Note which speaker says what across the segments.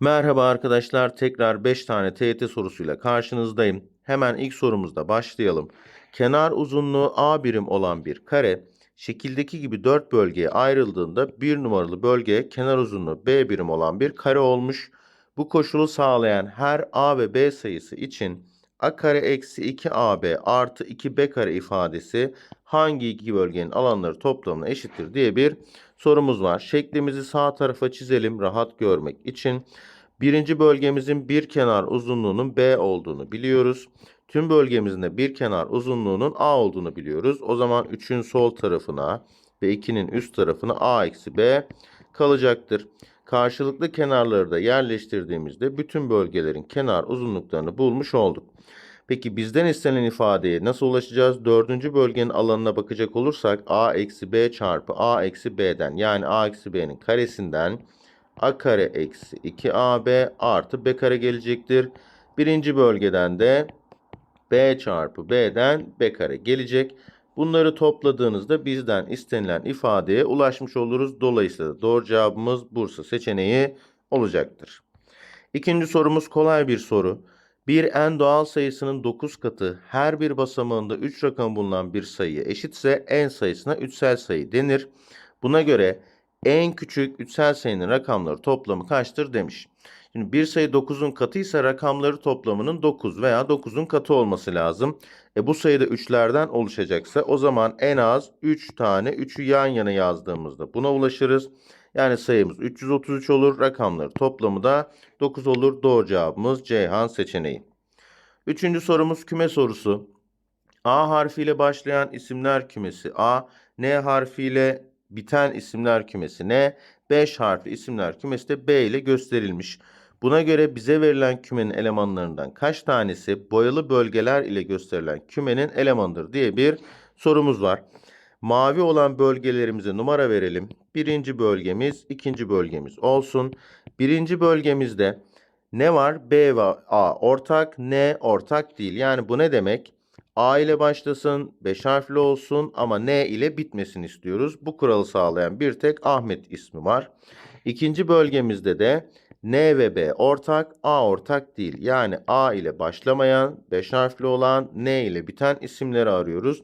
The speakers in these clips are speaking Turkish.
Speaker 1: Merhaba arkadaşlar. Tekrar 5 tane TYT sorusuyla karşınızdayım. Hemen ilk sorumuzda başlayalım. Kenar uzunluğu A birim olan bir kare şekildeki gibi 4 bölgeye ayrıldığında 1 numaralı bölgeye kenar uzunluğu B birim olan bir kare olmuş. Bu koşulu sağlayan her A ve B sayısı için A kare eksi 2AB artı 2B kare ifadesi hangi iki bölgenin alanları toplamına eşittir diye bir sorumuz var. Şeklimizi sağ tarafa çizelim rahat görmek için. Birinci bölgemizin bir kenar uzunluğunun B olduğunu biliyoruz. Tüm bölgemizin de bir kenar uzunluğunun A olduğunu biliyoruz. O zaman 3'ün sol tarafına ve 2'nin üst tarafına A eksi B kalacaktır. Karşılıklı kenarları da yerleştirdiğimizde bütün bölgelerin kenar uzunluklarını bulmuş olduk. Peki bizden istenen ifadeye nasıl ulaşacağız? Dördüncü bölgenin alanına bakacak olursak A eksi B çarpı A eksi B'den yani A eksi B'nin karesinden A kare eksi 2AB artı B kare gelecektir. Birinci bölgeden de B çarpı B'den B kare gelecek. Bunları topladığınızda bizden istenilen ifadeye ulaşmış oluruz. Dolayısıyla doğru cevabımız Bursa seçeneği olacaktır. İkinci sorumuz kolay bir soru. Bir en doğal sayısının 9 katı her bir basamağında 3 rakam bulunan bir sayıya eşitse en sayısına üçsel sayı denir. Buna göre en küçük üçsel sayının rakamları toplamı kaçtır demiş. Şimdi bir sayı 9'un katıysa rakamları toplamının 9 veya 9'un katı olması lazım. E bu sayıda 3'lerden oluşacaksa o zaman en az 3 tane 3'ü yan yana yazdığımızda buna ulaşırız. Yani sayımız 333 olur. Rakamları toplamı da 9 olur. Doğru cevabımız Ceyhan seçeneği. Üçüncü sorumuz küme sorusu. A harfiyle başlayan isimler kümesi A, N harfiyle biten isimler kümesi N, 5 harfli isimler kümesi de B ile gösterilmiş. Buna göre bize verilen kümenin elemanlarından kaç tanesi boyalı bölgeler ile gösterilen kümenin elemanıdır diye bir sorumuz var. Mavi olan bölgelerimize numara verelim. Birinci bölgemiz, ikinci bölgemiz olsun. Birinci bölgemizde ne var? B ve A ortak, N ortak değil. Yani bu ne demek? A ile başlasın, 5 harfli olsun ama N ile bitmesini istiyoruz. Bu kuralı sağlayan bir tek Ahmet ismi var. İkinci bölgemizde de N ve B ortak, A ortak değil. Yani A ile başlamayan, 5 harfli olan, N ile biten isimleri arıyoruz.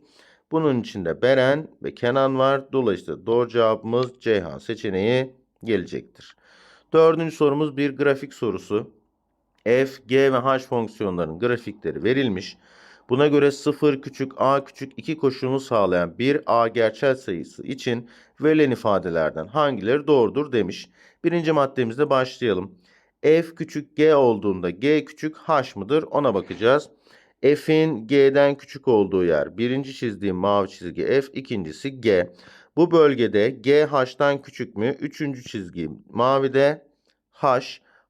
Speaker 1: Bunun içinde Beren ve Kenan var. Dolayısıyla doğru cevabımız Ceyhan seçeneği gelecektir. Dördüncü sorumuz bir grafik sorusu. F, G ve H fonksiyonlarının grafikleri verilmiş. Buna göre 0 küçük a küçük 2 koşulunu sağlayan bir a gerçel sayısı için verilen ifadelerden hangileri doğrudur demiş. Birinci maddemizde başlayalım. F küçük g olduğunda g küçük h mıdır ona bakacağız. F'in G'den küçük olduğu yer. Birinci çizdiğim mavi çizgi F, ikincisi G. Bu bölgede G H'tan küçük mü? Üçüncü çizgim mavide H.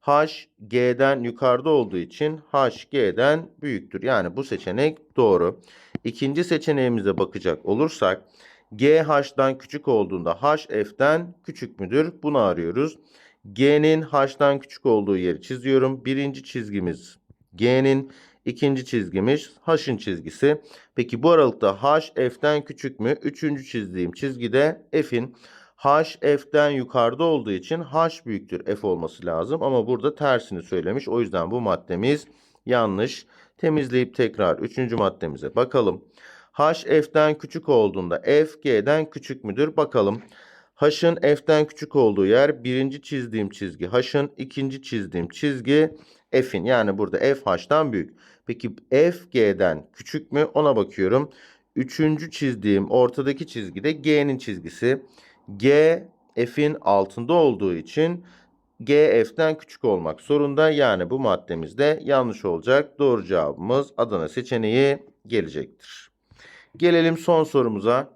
Speaker 1: H G'den yukarıda olduğu için H G'den büyüktür. Yani bu seçenek doğru. İkinci seçeneğimize bakacak olursak G H'dan küçük olduğunda H F'den küçük müdür? Bunu arıyoruz. G'nin H'dan küçük olduğu yeri çiziyorum. Birinci çizgimiz G'nin İkinci çizgimiz H'ın çizgisi. Peki bu aralıkta H F'den küçük mü? Üçüncü çizdiğim çizgide F'in H F'den yukarıda olduğu için H büyüktür F olması lazım. Ama burada tersini söylemiş. O yüzden bu maddemiz yanlış. Temizleyip tekrar üçüncü maddemize bakalım. H F'den küçük olduğunda F G'den küçük müdür? Bakalım. H'ın F'den küçük olduğu yer birinci çizdiğim çizgi. H'ın ikinci çizdiğim çizgi F'in. Yani burada F H'tan büyük. Peki F G'den küçük mü? Ona bakıyorum. Üçüncü çizdiğim ortadaki çizgide G'nin çizgisi. G F'in altında olduğu için G F'den küçük olmak zorunda. Yani bu maddemizde yanlış olacak. Doğru cevabımız Adana seçeneği gelecektir. Gelelim son sorumuza.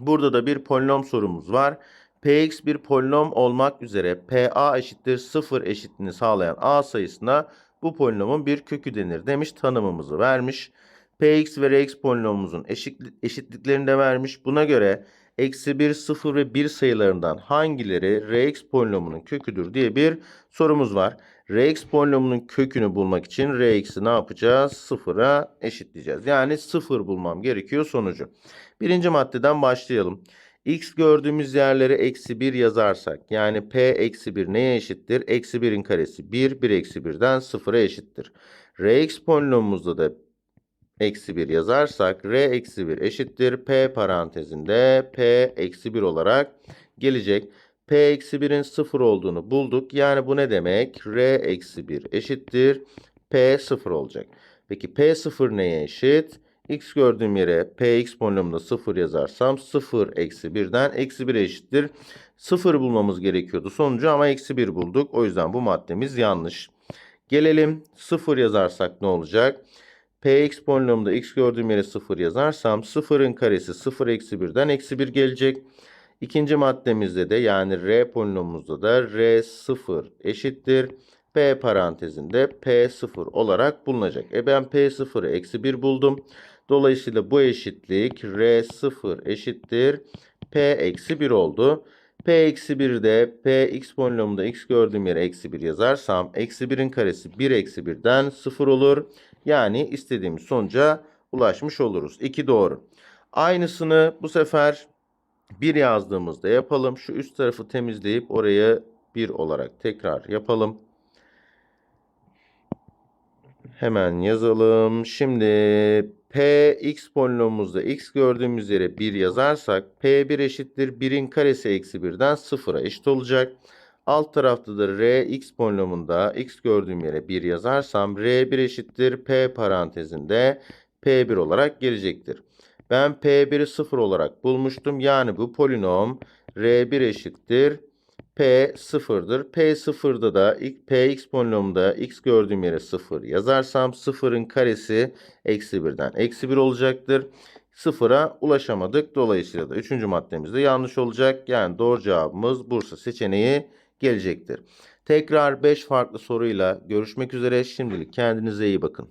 Speaker 1: Burada da bir polinom sorumuz var. Px bir polinom olmak üzere Pa eşittir 0 eşitliğini sağlayan A sayısına bu polinomun bir kökü denir demiş. Tanımımızı vermiş. Px ve Rx polinomumuzun eşitliklerini de vermiş. Buna göre eksi 1, 0 ve 1 sayılarından hangileri Rx polinomunun köküdür diye bir sorumuz var. Rx polinomunun kökünü bulmak için Rx'i ne yapacağız? 0'a eşitleyeceğiz. Yani 0 bulmam gerekiyor sonucu. Birinci maddeden başlayalım. X gördüğümüz yerlere eksi 1 yazarsak yani P eksi 1 neye eşittir? Eksi 1'in karesi 1, 1 eksi 1'den 0'a eşittir. Rx polinomumuzda da eksi 1 yazarsak R eksi 1 eşittir. P parantezinde P eksi 1 olarak gelecek. P eksi 1'in 0 olduğunu bulduk. Yani bu ne demek? R eksi 1 eşittir. P 0 olacak. Peki P 0 neye eşit? X gördüğüm yere Px polinomunda 0 yazarsam 0 eksi 1'den eksi 1 eşittir. 0 bulmamız gerekiyordu sonucu ama eksi 1 bulduk. O yüzden bu maddemiz yanlış. Gelelim 0 yazarsak ne olacak? Px polinomunda x gördüğüm yere 0 yazarsam 0'ın karesi 0 eksi 1'den eksi 1 gelecek. İkinci maddemizde de yani R polinomumuzda da R0 eşittir. P parantezinde P0 olarak bulunacak. E ben P0'ı eksi 1 buldum. Dolayısıyla bu eşitlik R0 eşittir. P eksi 1 oldu. P eksi 1'de Px polinomunda x gördüğüm yere eksi 1 yazarsam eksi 1'in karesi 1 eksi 1'den 0 olur. Yani istediğimiz sonuca ulaşmış oluruz. 2 doğru. Aynısını bu sefer 1 yazdığımızda yapalım. Şu üst tarafı temizleyip oraya 1 olarak tekrar yapalım. Hemen yazalım. Şimdi Px polinomumuzda x gördüğümüz yere 1 yazarsak P1 eşittir 1'in karesi eksi 1'den 0'a eşit olacak. Alt tarafta da Rx polinomunda x gördüğüm yere 1 yazarsam R1 eşittir P parantezinde P1 olarak gelecektir. Ben P1'i 0 olarak bulmuştum. Yani bu polinom R1 eşittir P sıfırdır. P sıfırda da ilk Px polinomunda x gördüğüm yere 0 yazarsam 0'ın karesi eksi 1'den eksi 1 olacaktır. Sıfıra ulaşamadık. Dolayısıyla da 3. maddemiz de yanlış olacak. Yani doğru cevabımız Bursa seçeneği gelecektir. Tekrar 5 farklı soruyla görüşmek üzere. Şimdilik kendinize iyi bakın.